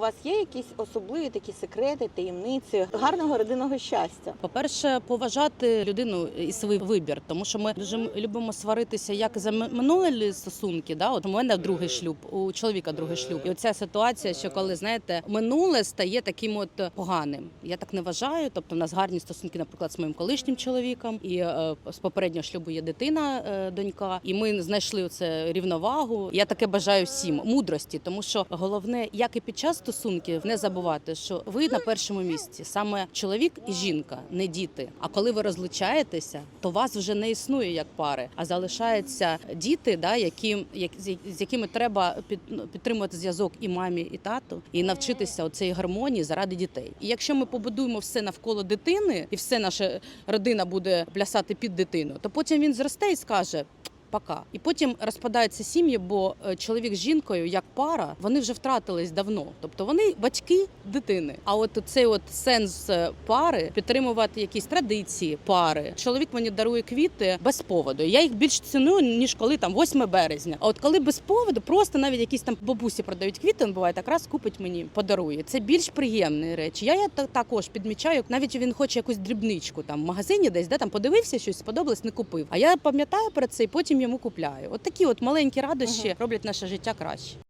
вас є якісь особливі такі секрети, таємниці гарного родинного щастя? По-перше, поважати людину і свій вибір, тому що ми дуже любимо сваритися як за минулі стосунки. Да? От у мене другий шлюб, у чоловіка другий шлюб. І оця ситуація, що коли знаєте, минуле стає таким от поганим. Я так не вважаю. Тобто, в нас гарні стосунки, наприклад, з моїм колишнім чоловіком, і е, з попереднього шлюбу є дитина, е, донька, і ми знайшли це рівновагу. Я таке бажаю всім мудрості, тому що головне, як і під час стосунків, не забувати, що ви на першому місці саме чоловік і жінка, не діти. А коли ви розлучаєтеся, то вас вже не існує як пари, а залишаються діти, да, які, як, з якими треба ну, підтримувати зв'язок і мамі, і тату, і навчитися оцеї гармонії заради дітей. І якщо ми побудуємо все навколо дитини, і все наша родина буде плясати під дитину, то потім він зросте і скаже. Пока. І потім розпадаються сім'ї, бо е, чоловік з жінкою, як пара, вони вже втратились давно. Тобто вони батьки дитини. А от цей от сенс е, пари підтримувати якісь традиції пари. Чоловік мені дарує квіти без поводу. Я їх більш ціную, ніж коли там 8 березня. А от коли без поводу, просто навіть якісь там бабусі продають квіти, він буває так раз купить мені, подарує. Це більш приємні речі. Я, я та- також підмічаю, навіть він хоче якусь дрібничку там в магазині, десь де там подивився щось, сподобалось, не купив. А я пам'ятаю про це і потім йому купляю. От такі от маленькі радощі роблять наше життя краще.